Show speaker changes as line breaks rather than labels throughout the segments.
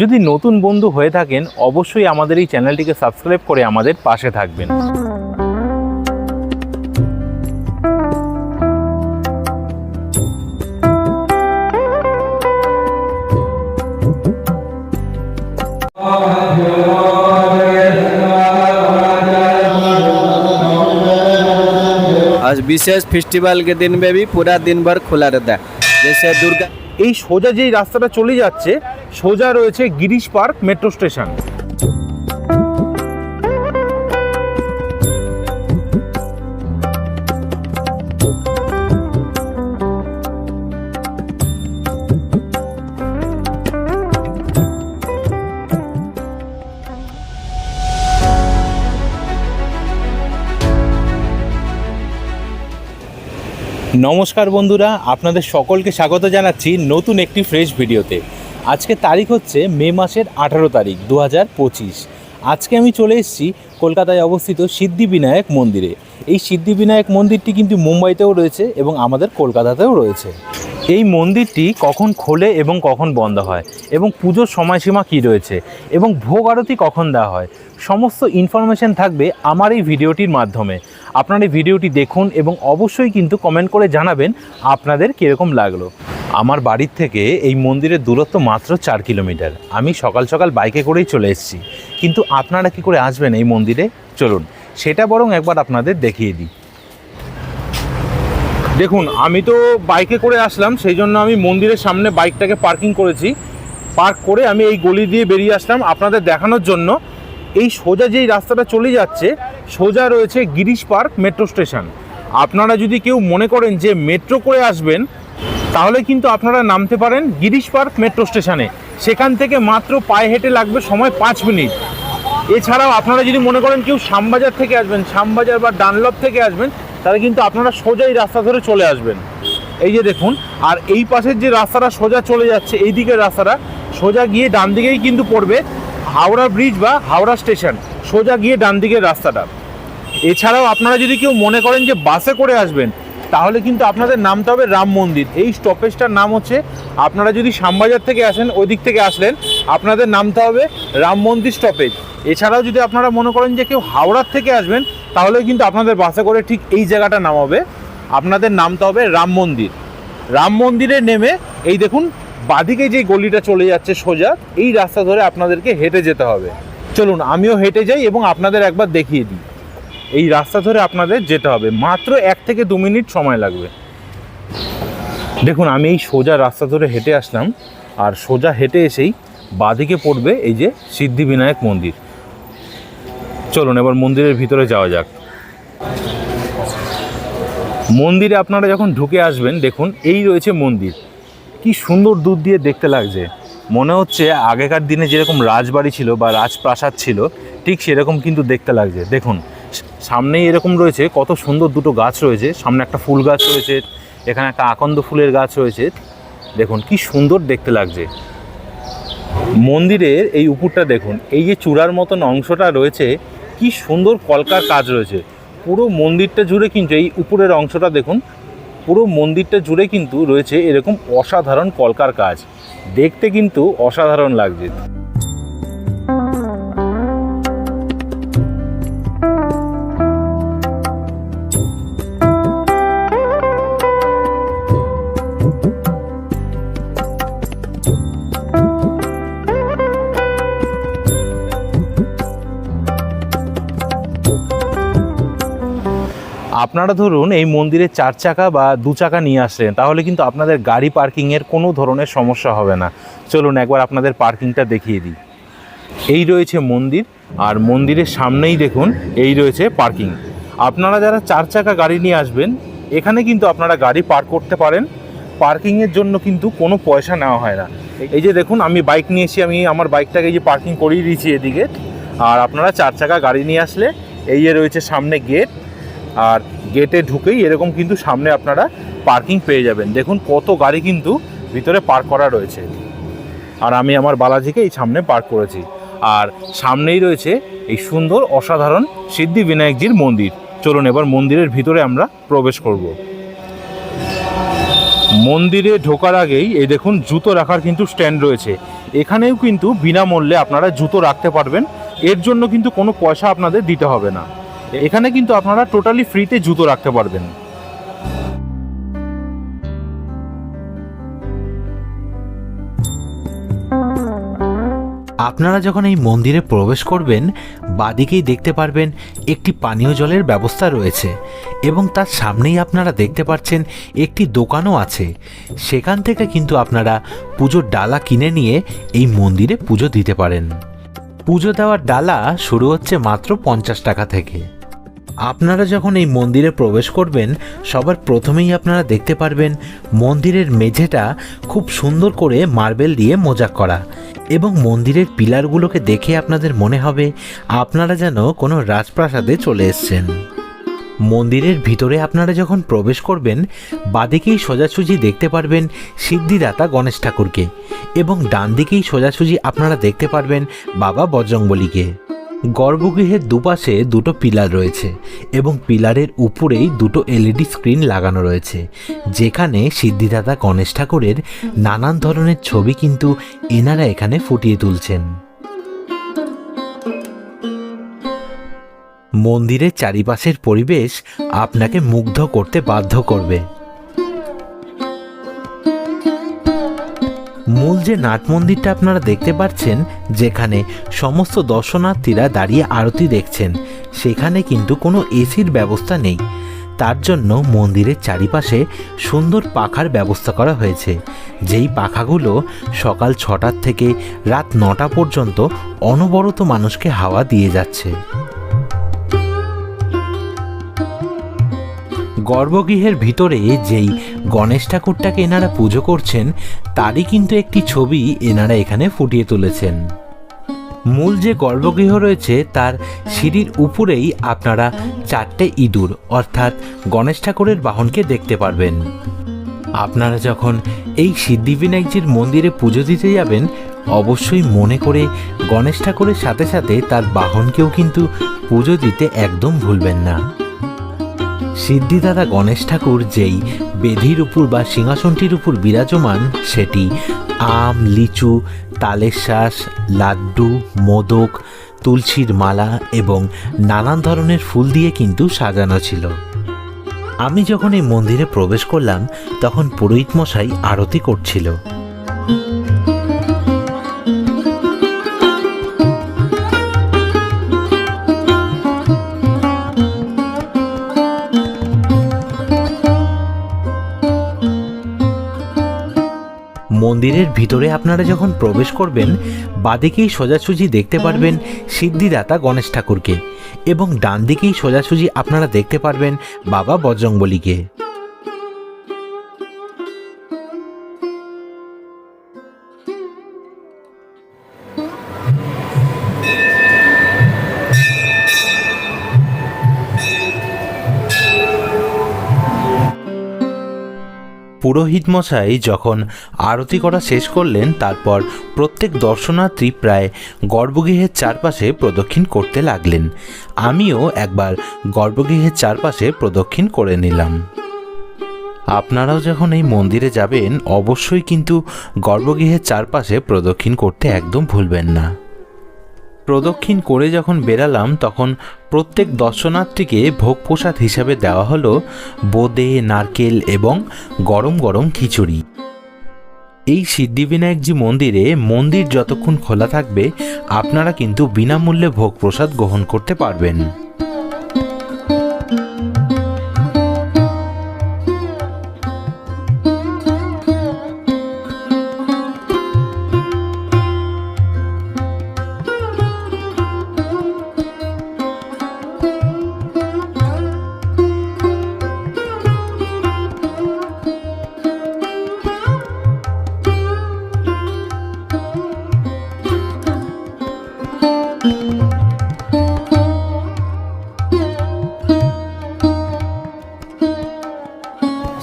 যদি নতুন বন্ধু হয়ে থাকেন, অবশ্যই আমাদের এই চ্যানেলটিকে সাবস্ক্রাইব করে আমাদের পাশে থাকবেন।
आज विशेष फेस्टिवल के दिन में भी पूरा दिन भर खुला रहता है जैसे दुर्गा
এই সোজা যেই রাস্তাটা চলে যাচ্ছে সোজা রয়েছে গিরিশ পার্ক মেট্রো স্টেশন নমস্কার বন্ধুরা, আপনাদের সকলকে স্বাগত জানাচ্ছি নতুন একটি ফ্রেশ ভিডিওতে আজকে তারিখ হচ্ছে মে মাসের আঠারো তারিখ দু হাজার পঁচিশ। আজকে আমি চলে এসেছি কলকাতায় অবস্থিত সিদ্ধিবিনায়ক মন্দিরে। এই সিদ্ধিবিনায়ক মন্দিরটি কিন্তু মুম্বাইতেও রয়েছে এবং আমাদের কলকাতাতেও রয়েছে। এই মন্দিরটি কখন খোলে এবং কখন বন্ধ হয়? এবং পুজোর সময়সীমা কী রয়েছে? এবং ভোগ আরতি কখন দেওয়া হয়? সমস্ত ইনফরমেশন থাকবে আমার এই ভিডিওটির মাধ্যমে। আপনারা এই ভিডিওটি দেখুন এবং অবশ্যই কিন্তু কমেন্ট করে জানাবেন আপনাদের কীরকম লাগল। আমার বাড়ির থেকে এই মন্দিরের দূরত্ব মাত্র চার কিলোমিটার আমি সকাল সকাল বাইকে করেই চলে এসেছি। কিন্তু আপনারা কি করে আসবেন এই মন্দিরে? চলুন, সেটা বরং একবার আপনাদের দেখিয়ে দিই। দেখুন, আমি তো বাইকে করে আসলাম, সেই জন্য আমি মন্দিরের সামনে বাইকটাকে পার্কিং করেছি। পার্ক করে আমি এই গলি দিয়ে বেরিয়ে আসলাম আপনাদের দেখানোর জন্য। এই সোজা যেই রাস্তাটা চলে যাচ্ছে, সোজা রয়েছে গিরিশ পার্ক মেট্রো স্টেশন। আপনারা যদি কেউ মনে করেন যে মেট্রো করে আসবেন, তাহলে কিন্তু আপনারা নামতে পারেন গিরিশ পার্ক মেট্রো স্টেশনে। সেখান থেকে মাত্র পায়ে হেঁটে লাগবে সময় পাঁচ মিনিট। এছাড়াও আপনারা যদি মনে করেন কেউ শ্যামবাজার থেকে আসবেন, শ্যামবাজার বা ডানলপ থেকে আসবেন, তাহলে কিন্তু আপনারা সোজা এই রাস্তা ধরে চলে আসবেন। এই যে দেখুন, আর এই পাশের যে রাস্তাটা সোজা চলে যাচ্ছে, এই দিকের রাস্তাটা, সোজা গিয়ে ডান দিকেই কিন্তু পড়বে হাওড়া ব্রিজ বা হাওড়া স্টেশন, সোজা গিয়ে ডান দিকের রাস্তাটা। এছাড়াও আপনারা যদি কেউ মনে করেন যে বাসে করে আসবেন তাহলে কিন্তু আপনাদের নামতে হবে রাম মন্দির। এই স্টপেজটার নাম হচ্ছে, আপনারা যদি শ্যামবাজার থেকে আসেন ওই দিক থেকে আসলেন, আপনাদের নামতে হবে রাম মন্দির স্টপেজ। এছাড়াও যদি আপনারা মনে করেন যে কেউ হাওড়ার থেকে আসবেন, তাহলে কিন্তু আপনাদের বাসে করে ঠিক এই জায়গাটা নামাবে আপনাদের নামতে হবে রাম মন্দির। রাম মন্দিরে নেমে, এই দেখুন, বাদিকে যে গলিটা চলে যাচ্ছে সোজা, এই রাস্তা ধরে আপনাদেরকে হেঁটে যেতে হবে। চলুন, আমিও হেঁটে যাই এবং আপনাদের একবার দেখিয়ে দিই। এই রাস্তা ধরে আপনাদের যেতে হবে। মাত্র এক থেকে দু মিনিট সময় লাগবে। দেখুন, আমি এই সোজা রাস্তা ধরে হেঁটে আসলাম, আর সোজা হেঁটে এসেই বাদিকে পড়বে এই যে সিদ্ধিবিনায়ক মন্দির। চলুন, এবার মন্দিরের ভিতরে যাওয়া যাক। মন্দিরে আপনারা যখন ঢুকে আসবেন, দেখুন, এই রয়েছে মন্দির। কি সুন্দর দূর দিয়ে দেখতে লাগছে। মনে হচ্ছে আগেকার দিনে যেরকম রাজবাড়ি ছিল বা রাজপ্রাসাদ ছিল, ঠিক সেরকম কিন্তু দেখতে লাগছে। দেখুন সামনেই এরকম রয়েছে, কত সুন্দর দুটো গাছ রয়েছে। সামনে একটা ফুল গাছ রয়েছে, এখানে একটা আকন্দ ফুলের গাছ রয়েছে। দেখুন, কি সুন্দর দেখতে লাগছে। মন্দিরের এই উপরটা দেখুন, এই যে চূড়ার মতন অংশটা রয়েছে, কি সুন্দর কলকার কাজ রয়েছে। পুরো মন্দিরটা জুড়ে কিন্তু এই উপরের অংশটা দেখুন, পুরো মন্দিরটা জুড়ে কিন্তু রয়েছে এরকম অসাধারণ কলকার কাজ। দেখতে কিন্তু অসাধারণ লাগছে। আপনারা ধরুন এই মন্দিরে চার চাকা বা দু চাকা নিয়ে আসলেন, তাহলে কিন্তু আপনাদের গাড়ি পার্কিংয়ের কোনো ধরনের সমস্যা হবে না। চলুন একবার আপনাদের পার্কিংটা দেখিয়ে দিই। এই রয়েছে মন্দির, আর মন্দিরের সামনেই দেখুন, এই রয়েছে পার্কিং। আপনারা যারা চার চাকা গাড়ি নিয়ে আসবেন, এখানে কিন্তু আপনারা গাড়ি পার্ক করতে পারেন। পার্কিংয়ের জন্য কিন্তু কোনো পয়সা নেওয়া হয় না। এই যে দেখুন, আমি বাইক নিয়ে আমি আমার বাইকটাকে এই যে পার্কিং করিয়ে দিয়েছি এদিকে। আর আপনারা চার চাকা গাড়ি নিয়ে আসলে, এই রয়েছে সামনে গেট আর গেটে ঢুকেই এরকম কিন্তু সামনে আপনারা পার্কিং পেয়ে যাবেন। দেখুন কত গাড়ি কিন্তু ভিতরে পার্ক করা রয়েছে। আর আমি আমার বালাজিকে এই সামনে পার্ক করেছি। আর সামনেই রয়েছে এই সুন্দর অসাধারণ সিদ্ধি বিনায়কজির মন্দির। চলুন এবার মন্দিরের ভিতরে আমরা প্রবেশ করব। মন্দিরে ঢোকার আগেই এই দেখুন জুতো রাখার কিন্তু স্ট্যান্ড রয়েছে। এখানেও কিন্তু বিনামূল্যে আপনারা জুতো রাখতে পারবেন। এর জন্য কিন্তু কোনো পয়সা আপনাদের দিতে হবে না। এখানে কিন্তু আপনারা টোটালি ফ্রিতে জুতো রাখতে পারবেন।
আপনারা যখন এই মন্দিরে প্রবেশ করবেন, বাদিকেই দেখতে পারবেন একটি পানীয় জলের ব্যবস্থা রয়েছে এবং তার সামনেই আপনারা দেখতে পাচ্ছেন একটি দোকানও আছে। সেখান থেকে কিন্তু আপনারা পুজোর ডালা কিনে নিয়ে এই মন্দিরে পুজো দিতে পারেন। পুজো দেওয়ার ডালা শুরু হচ্ছে মাত্র পঞ্চাশ টাকা থেকে। আপনারা যখন এই মন্দিরে প্রবেশ করবেন, সবার প্রথমেই আপনারা দেখতে পারবেন মন্দিরের মেঝেটা খুব সুন্দর করে মার্বেল দিয়ে মোজাক করা এবং মন্দিরের পিলারগুলোকে দেখে আপনাদের মনে হবে আপনারা যেন কোনো রাজপ্রাসাদে চলে এসছেন। মন্দিরের ভিতরে আপনারা যখন প্রবেশ করবেন, বাদিকেই সোজাসুজি দেখতে পারবেন সিদ্ধিদাতা গণেশ ঠাকুরকে এবং ডান দিকেই সোজাসুজি আপনারা দেখতে পারবেন বাবা বজরংবলীকে। গর্ভগৃহের দুপাশে দুটো পিলার রয়েছে এবং পিলারের উপরেই দুটো এলইডি স্ক্রিন লাগানো রয়েছে, যেখানে সিদ্ধিদাতা গণেশ ঠাকুরের নানান ধরনের ছবি কিন্তু এনারা এখানে ফুটিয়ে তুলছেন। মন্দিরের চারিপাশের পরিবেশ আপনাকে মুগ্ধ করতে বাধ্য করবে। মূল যে নাট মন্দিরটা আপনারা দেখতে পাচ্ছেন, যেখানে সমস্ত দর্শনার্থীরা দাঁড়িয়ে আরতি দেখছেন, সেখানে কিন্তু কোনো এসির ব্যবস্থা নেই। তার জন্য মন্দিরের চারিপাশে সুন্দর পাখার ব্যবস্থা করা হয়েছে। যেই পাখাগুলো সকাল ছটার থেকে রাত নটা পর্যন্ত অনবরত মানুষকে হাওয়া দিয়ে যাচ্ছে। গর্ভগৃহের ভিতরে যেই গণেশ ঠাকুরটাকে এনারা পুজো করছেন, তারই কিন্তু একটি ছবি এনারা এখানে ফুটিয়ে তুলেছেন। মূল যে গর্ভগৃহ রয়েছে, তার সিঁড়ির উপরেই আপনারা চারটে ইঁদুর, অর্থাৎ গণেশ ঠাকুরের বাহনকে দেখতে পারবেন। আপনারা যখন এই সিদ্ধিবিনায়কজির মন্দিরে পুজো দিতে যাবেন, অবশ্যই মনে করে গণেশ ঠাকুরের সাথে সাথে তার বাহনকেও কিন্তু পুজো দিতে একদম ভুলবেন না। সিদ্ধিদাতা গণেশ ঠাকুর যেই বেধির উপর বা সিংহাসনটির উপর বিরাজমান, সেটি আম, লিচু, তালের শ্বাস লাড্ডু, মোদক, তুলসীর মালা এবং নানান ধরনের ফুল দিয়ে কিন্তু সাজানো ছিল। আমি যখন এই মন্দিরে প্রবেশ করলাম, তখন পুরোহিত মশাই আরতি করছিল। মন্দিরের ভিতরে আপনারা যখন প্রবেশ করবেন, বাদিকেই সোজাসুজি দেখতে পারবেন সিদ্ধিদাতা গণেশ ঠাকুরকে এবং ডান দিকেই সোজাসুজি আপনারা দেখতে পারবেন বাবা বজরংবলীকে। পুরোহিত মশাই যখন আরতি করা শেষ করলেন, তারপর প্রত্যেক দর্শনার্থী প্রায় গর্ভগৃহের চারপাশে প্রদক্ষিণ করতে লাগলেন। আমিও একবার গর্ভগৃহের চারপাশে প্রদক্ষিণ করে নিলাম। আপনারাও যখন এই মন্দিরে যাবেন, অবশ্যই কিন্তু গর্ভগৃহের চারপাশে প্রদক্ষিণ করতে একদম ভুলবেন না। প্রদক্ষিণ করে যখন বেরালাম তখন প্রত্যেক দর্শনার্থীকে ভোগ প্রসাদ হিসাবে দেওয়া হল বোদে, নারকেল এবং গরম গরম খিচুড়ি। এই সিদ্ধিবিনায়কজি মন্দিরে মন্দির যতক্ষণ খোলা থাকবে, আপনারা কিন্তু বিনামূল্যে ভোগ প্রসাদ গ্রহণ করতে পারবেন।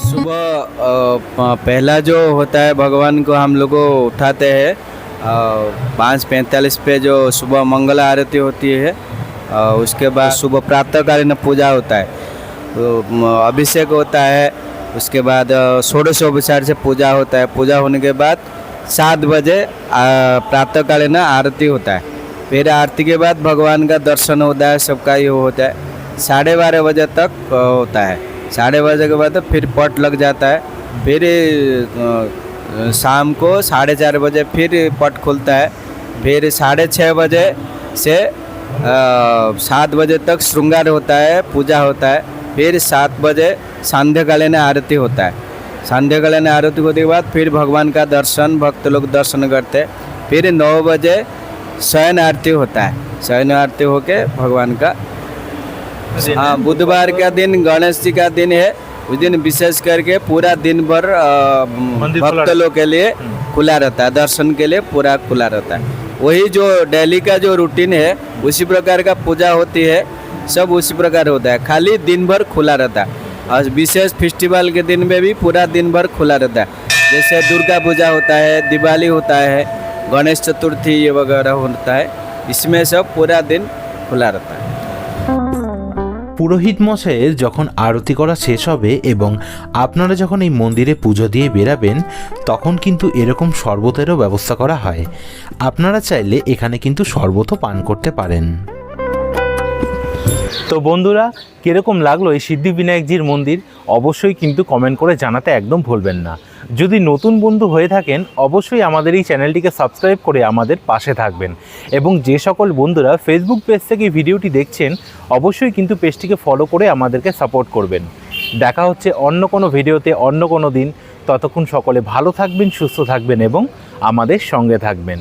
सुबह पहला जो होता है, भगवान को हम लोग उठाते हैं पाँच पैंतालीस पे जो सुबह मंगल आरती होती है उसके बाद सुबह प्रातःकालीन पूजा होता है। अभिषेक होता है, उसके बाद षोडशोपचार से पूजा होता है। पूजा होने के बाद सात बजे प्रातःकालीन आरती होता है। फिर आरती के बाद भगवान का दर्शन होता है, सबका ये होता है। साढ़े बारह बजे तक होता है। साढ़े बजे के बाद फिर पट लग जाता है। फिर शाम को साढ़े चार बजे फिर पट खुलता है। फिर साढ़े छः बजे से सात बजे तक श्रृंगार होता है, पूजा होता है। फिर सात बजे सांध्यकालीन आरती होता है। सांध्यकालीन आरती होने के बाद फिर भगवान का दर्शन, भक्त लोग दर्शन करते। फिर नौ बजे शयन आरती होता है। शयन आरती होके भगवान का हाँ बुधवार का दिन गणेश जी का दिन है। उस दिन विशेष करके पूरा दिन भर भक्त लोग के लिए खुला रहता है दर्शन के लिए पूरा खुला रहता है। वही जो डेली का जो रूटीन है उसी प्रकार का पूजा होती है सब उसी प्रकार होता है। खाली दिन भर खुला रहता है। और विशेष फेस्टिवल के दिन में भी पूरा दिन भर खुला रहता है। जैसे दुर्गा पूजा होता है दिवाली होता है गणेश चतुर्थी ये वगैरह होता है इसमें सब पूरा दिन खुला रहता है।
পুরোহিত মশাইয়ের যখন আরতি করা শেষ হবে এবং আপনারা যখন এই মন্দিরে পুজো দিয়ে বেরাবেন, তখন কিন্তু এরকম শরবতেরও ব্যবস্থা করা হয়। আপনারা চাইলে এখানে কিন্তু শরবতও পান করতে পারেন।
তো বন্ধুরা, কীরকম লাগল এই সিদ্ধিবিনায়কজির মন্দির? অবশ্যই কিন্তু কমেন্ট করে জানাতে একদম ভুলবেন না। যদি নতুন বন্ধু হয়ে থাকেন, অবশ্যই আমাদের এই চ্যানেলটিকে সাবস্ক্রাইব করে আমাদের পাশে থাকবেন। এবং যে সকল বন্ধুরা ফেসবুক পেজ থেকে ভিডিওটি দেখছেন, অবশ্যই কিন্তু পেজটিকে ফলো করে আমাদেরকে সাপোর্ট করবেন। দেখা হচ্ছে অন্য কোনো ভিডিওতে, অন্য কোনো দিন। ততক্ষণ সকলে ভালো থাকবেন, সুস্থ থাকবেন এবং আমাদের সঙ্গে থাকবেন।